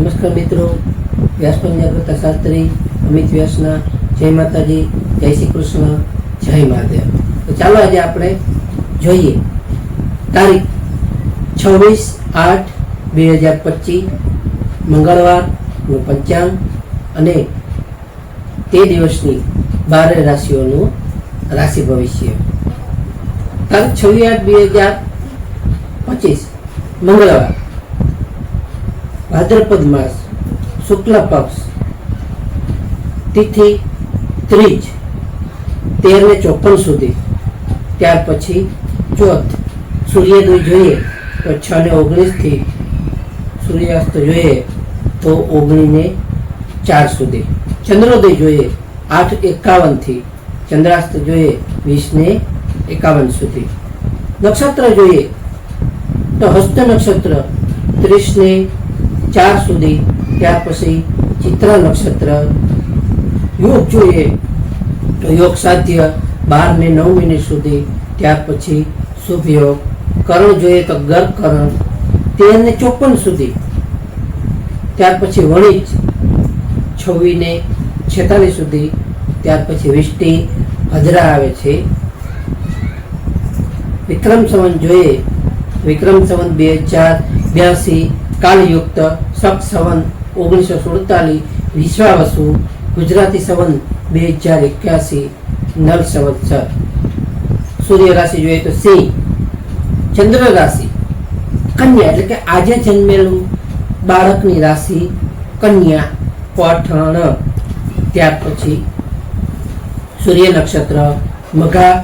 નમસ્કાર મિત્રો વ્યાસપન પંજાબ શાસ્ત્રી, અમિત વ્યાસના, જય માતાજી, જય શ્રી કૃષ્ણ, જય મહાદેવ. તો ચાલો આજે આપણે જોઈએ તારીખ છવ્વીસ આઠ બે હજાર પચીસ મંગળવારનું પંચાંગ અને તે દિવસની બારે રાશિઓનું રાશિ ભવિષ્ય. તારીખ છવ્વીસ આઠ બે હજાર પચીસ, મંગળવાર. ભાદ્રપદ માસ, શુક્લ પક્ષ, તિથિ ત્રીજ, તેર ને ચોપન સુધી. ત્યાર પછી ચોથ સૂર્યોદય જોઈએ તો છ ને ઓગણીસથી સૂર્યાસ્ત જોઈએ તો ઓગણીસ ને ચાર સુધી. ચંદ્રોદય જોઈએ આઠ એકાવનથી ચંદ્રાસ્ત જોઈએ વીસ ને એકાવન સુધી. નક્ષત્ર જોઈએ તો હસ્ત નક્ષત્ર ત્રીસ ને ચાર સુધી, ત્યાર પછી ચિત્ર નક્ષત્ર, યોગ જોઈએ. તો યોગ સાધ્ય બાર ને નવ મિનિટ સુધી, ત્યાર પછી શુભ યોગ કરણ જોઈએ તો ગર્ભ કરણ, તેર ને ચોપન સુધી. ત્યાર પછી વણિજ છવ્વીસ ને છેતાલીસ સુધી. ત્યાર પછી વિષ્ટિ હજરા આવે છે. વિક્રમ સંવંત જોઈએ. વિક્રમ સંવંત બે હજાર બ્યાસી કાલયુક્ત સક સવન ઓગણીસો સુડતાલીસ વિશ્વાવસુ ગુજરાતી સવન બે હજાર એક્યાસી નવ સંવત્સર સૂર્ય રાશિ જોઈએ તો સિંહ. ચંદ્ર રાશિ. કન્યા, એટલે કે આજે જન્મેલું બાળકની રાશિ કન્યા પઠણ ત્યાર પછી સૂર્ય નક્ષત્ર, મઘા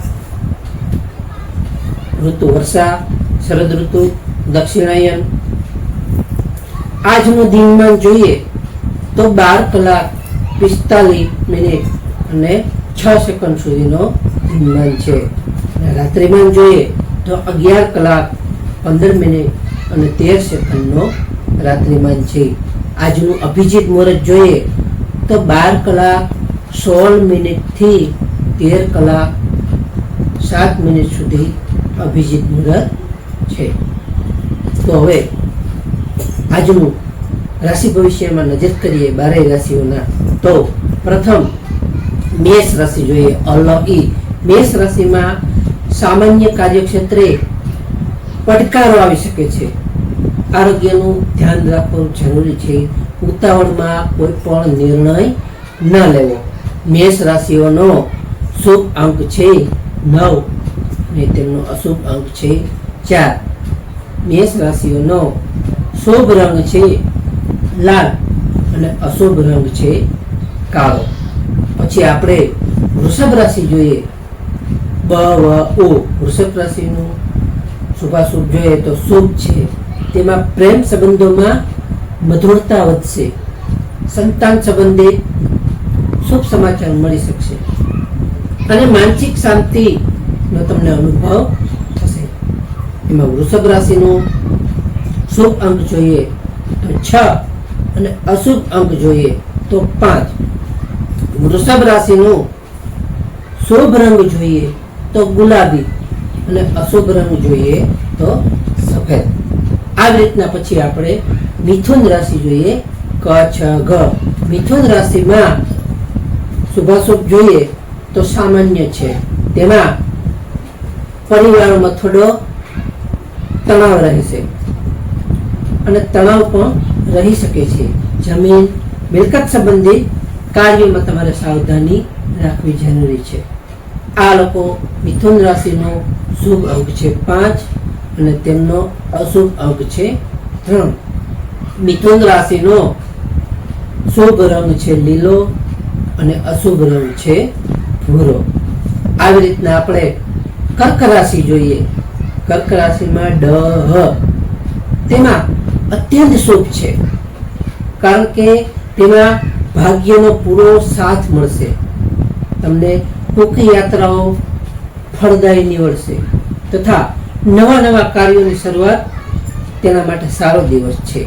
ઋતુ વર્ષા, શરદ ઋતુ, દક્ષિણાયન આજનું દિનમાન જોઈએ તો બાર કલાક પિસ્તાલીસ મિનિટ અને છ સેકન્ડ સુધીનો દિનમાન છે. અને રાત્રિમાન જોઈએ તો અગિયાર કલાક પંદર મિનિટ અને તેર સેકન્ડનો રાત્રિમાન છે. આજનું અભિજીત મુહૂર્ત જોઈએ તો બાર કલાક સોળ મિનિટથી તેર કલાક સાત મિનિટ સુધી અભિજીત મુહૂર્ત છે. તો હવે આજનું રાશિ ભવિષ્યમાં નજર કરીએ બારે રાશિઓના, તો પ્રથમ મેષ રાશિ જોઈએ. અલ, ઈ. મેષ રાશિમાં સામાન્ય કાર્યક્ષેત્રે પડકારો આવી શકે છે. આરોગ્યનું ધ્યાન રાખવું જરૂરી છે. ઉતાવળમાં કોઈ પણ નિર્ણય ન લેવો. મેષ રાશિઓનો શુભ અંક છે નવ અને તેમનો અશુભ અંક છે ચાર. મેષ રાશિઓનો શુભ રંગ છે, લાલ અને અશુભ રંગ છે, કાળો. પછી આપણે વૃષભ રાશિ જોઈએ. બ, વ, ઓ. વૃષભ રાશિનું શુભાશુભ જોઈએ તો શુભ છે. તેમાં પ્રેમ સંબંધોમાં મધુરતા વધશે. સંતાન સંબંધે શુભ સમાચાર મળી શકશે. અને માનસિક શાંતિનો તમને અનુભવ થશે. એમાં વૃષભ રાશિનું શુભ અંક જોઈએ તો છ અને અશુભ અંક જોઈએ તો પાંચ. વૃષભ રાશિનું શુભ રંગ જોઈએ તો ગુલાબી અને અશુભ રંગ જોઈએ તો સફેદ. આવી રીતના પછી આપણે મિથુન રાશિ જોઈએ ક, છ ગ મિથુન રાશિમાં શુભાશુભ જોઈએ તો સામાન્ય છે. તેમાં પરિવારમાં થોડો તણાવ રહેશે. અને તણાવ પણ રહી શકે છે. જમીન મિલકત સંબંધિત કાર્યોમાં તમારે સાવધાની રાખવી જરૂરી છે. આ લોકો મિથુન રાશિનો શુભ અંક છે પાંચ અને તેમનો અશુભ અંક છે ત્રણ. મિથુન રાશિનો શુભ રંગ છે લીલો અને અશુભ રંગ છે ભૂરો. આવી રીતના આપણે કર્ક રાશિ જોઈએ. કર્ક રાશિમાં ડ તેમાં અત્યંત શુભ છે. કારણ કે તેમાં ભાગ્યનો પૂરો સાથ મળશે. તમને ટૂંકી યાત્રાઓ ફળદાયી નીવડશે. તથા નવા નવા કાર્યોની શરૂઆત તેના માટે સારો દિવસ છે.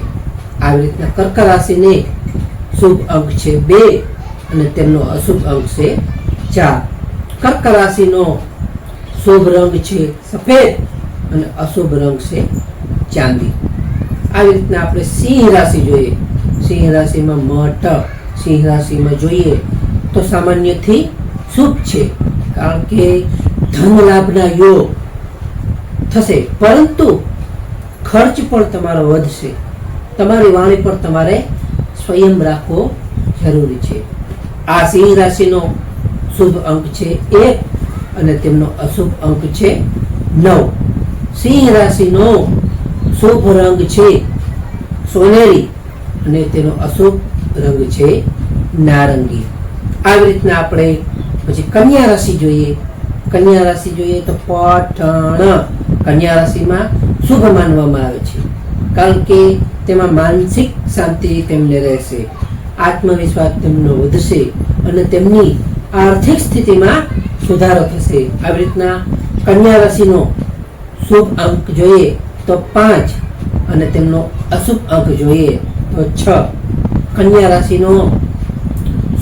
આવી રીતના કર્ક રાશિને શુભ અંક છે બે અને તેમનો અશુભ અંક છે ચાર. કર્ક રાશિનો શુભ રંગ છે સફેદ અને અશુભ રંગ છે ચાંદી. આવી રીતના આપણે સિંહ રાશિ જોઈએ. સિંહ રાશિમાં મઠ સિંહ રાશિમાં જોઈએ તો સામાન્યથી શુભ છે. કારણ કે ધન લાભના યોગ થશે. પરંતુ ખર્ચ પણ તમારો વધશે. તમારી વાણી પર તમારે સ્વયં રાખવો જરૂરી છે. આ સિંહ રાશિનો શુભ અંક છે એક અને તેમનો અશુભ અંક છે નવ. સિંહ રાશિનો શુભ રંગ છે, સોનેરી. અને તેનો અશુભ રંગ છે, નારંગી. આવી રીતના આપણે પછી કન્યા રાશિ જોઈએ. કન્યા રાશિ જોઈએ તો પઠણ. કન્યા રાશિમાં શુભ માનવામાં આવે છે. કારણ કે તેમાં માનસિક શાંતિ તેમને રહેશે. આત્મવિશ્વાસ તેમનો વધશે અને તેમની આર્થિક સ્થિતિમાં સુધારો થશે. આવી રીતના કન્યા રાશિનો શુભ અંક જોઈએ તો પાંચ અને તેમનો અશુભ અંક જોઈએ તો છ. કન્યા રાશિનો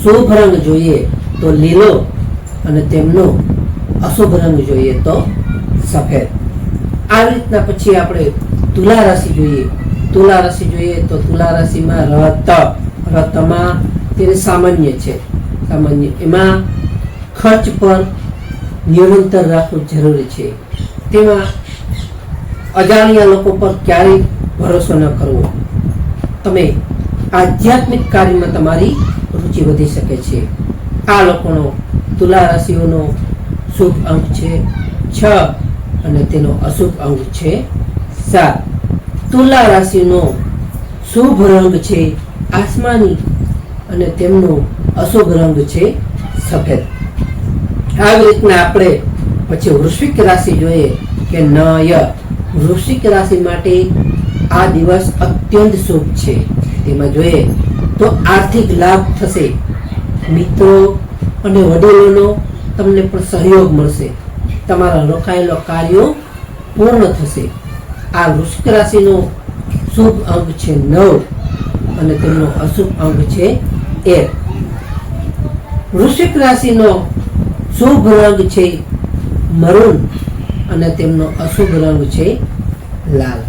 શુભ રંગ જોઈએ તો લીલો અને તેમનો અશુભ રંગ જોઈએ તો સફેદ. આવી રીતના પછી આપણે તુલા રાશિ જોઈએ. તુલા રાશિ જોઈએ તો તુલા રાશિમાં રત. રતમાં તે સામાન્ય છે. સામાન્ય. એમાં ખર્ચ પર નિરંતર રાખવું જરૂરી છે. તેમાં અજાણ્યા લોકો પર ક્યારેય ભરોસો ન કરવો. તમે આધ્યાત્મિક કાર્યમાં તમારી રુચિ વધી શકે છે. આ લોકોનો તુલા રાશિઓનો શુભ અંક છે છ અને તેનો અશુભ અંક છે સાત. તુલા રાશિનો શુભ રંગ છે આસમાની અને તેમનો અશુભ રંગ છે સફેદ. આવી રીતના આપણે પછી વૃશ્વિક રાશિ જોઈએ કે નય. વૃશ્ચિક રાશિ માટે આ દિવસ અત્યંત શુભ છે. તેમાં જોઈએ તો આર્થિક લાભ થશે. મિત્રો અને વડીલોનો તમને પણ સહયોગ મળશે. તમારા રોકાયેલો કાર્યો પૂર્ણ થશે. આ વૃશ્ચિક રાશિનો શુભ અંક છે નવ અને તેમનો અશુભ અંક છે એક. વૃશ્ચિક રાશિનો શુભ રંગ છે મરૂન. અને તેમનો અશુભ રંગ છે લાલ.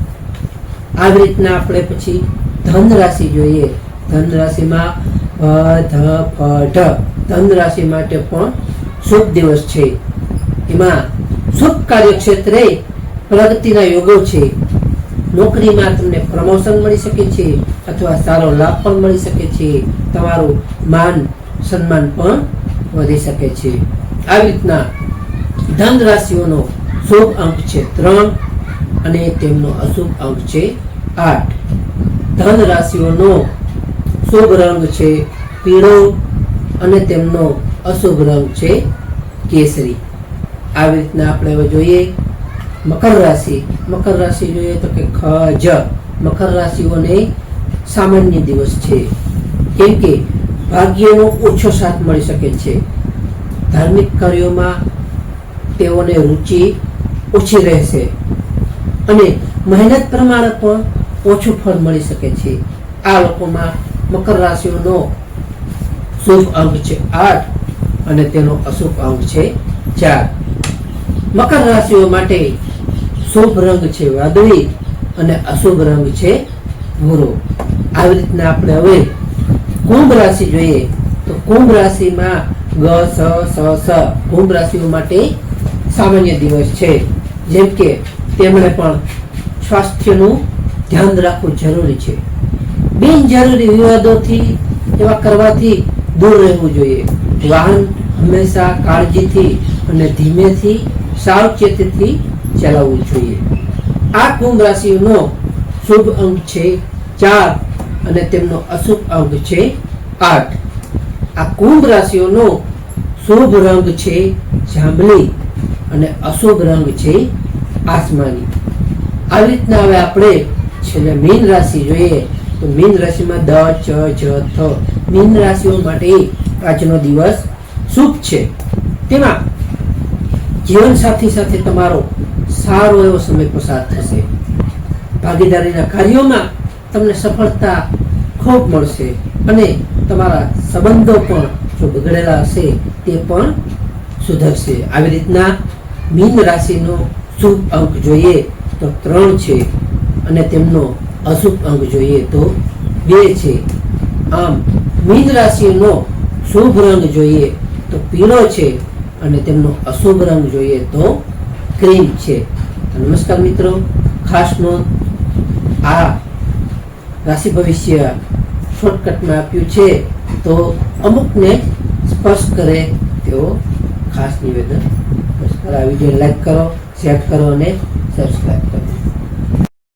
આવી રીતના આપણે પછી ધન રાશિ જોઈએ. ધન રાશિમાં ધ, ફ, ઢ. ધન રાશિ માટે પણ શુભ દિવસ છે. એમાં શુભ કાર્યક્ષેત્રે પ્રગતિના યોગો છે. નોકરીમાં તમને પ્રમોશન મળી શકે છે અથવા સારો લાભ પણ મળી શકે છે. તમારું માન, સન્માન પણ વધી શકે છે. આવી રીતના ધન રાશિઓનો શુભ અંક છે ત્રણ અને તેમનો અશુભ અંક છે આઠ. ધન રાશિઓનો શુભ રંગ છે પીળો અને તેમનો અશુભ રંગ છે કેસરી. આવી રીતના આપણે હવે જોઈએ મકર રાશિ. મકર રાશિ જોઈએ તો કે ખ, જ. મકર રાશિઓને સામાન્ય દિવસ છે. કેમ કે ભાગ્યનો ઓછો સાથ મળી શકે છે. ધાર્મિક કાર્યોમાં તેઓને રુચિ ઓછી રહેશે. અને મહેનત પ્રમાણે પણ ઓછું ફળ મળી શકે છે. આ લોકોમાં મકર રાશિઓનો શુભ અંક છે આઠ અને તેનો અશુભ અંક છે ચાર. મકર રાશિઓ માટે શુભ રંગ છે વાદળી અને અશુભ રંગ છે ભૂરો. આવી રીતના આપણે હવે કુંભ રાશિ જોઈએ તો કુંભ રાશિમાં ગ, સ સ સ કુંભ રાશિઓ માટે સામાન્ય દિવસ છે. જેમ કે તેમણે પણ સ્વાસ્થ્યનું ધ્યાન રાખવું જરૂરી છે. બિનજરૂરી વિવાદોથી, એવા કરવાથી દૂર રહેવું જોઈએ. વાહન હંમેશા કાળજીથી અને ધીમેથી, સાવચેતીથી ચલાવવું જોઈએ. આ કુંભ રાશિનો શુભ અંક છે ચાર અને તેમનો અશુભ અંક છે આઠ. આ કુંભ રાશિઓનો શુભ રંગ છે જાંબલી. અને અશુભ રંગ છે આસમાની. આવી રીતના હવે આપણે છેલ્લે મીન રાશિ જોઈએ. તો મીન રાશિમાં દ, ચ, જ, થ મીન રાશિઓ માટે આજનો દિવસ શુભ છે. તેમાં જીવન સાથી સાથે તમારો સારો એવો સમય પસાર થશે. ભાગીદારીના કાર્યોમાં તમને સફળતા ખૂબ મળશે અને તમારા સંબંધો પણ જો બગડેલા હશે તે પણ સુધરશે. આવી રીતના મીન રાશિનો શુભ અંક જોઈએ તો ત્રણ છે અને તેમનો અશુભ અંક જોઈએ તો બે છે. આમ, મીન રાશિનો શુભ રંગ જોઈએ તો પીળો છે અને તેમનો અશુભ રંગ જોઈએ તો ક્રીમ છે. નમસ્કાર મિત્રો, ખાસ નોંધ, આ રાશિ ભવિષ્ય શોર્ટકટમાં આપ્યું છે તો અમુકને સ્પર્શ કરે તેવો ખાસ નિવેદન આ વીડિયો લાઈક કરો શેર કરો અને સબસ્ક્રાઈબ કરો.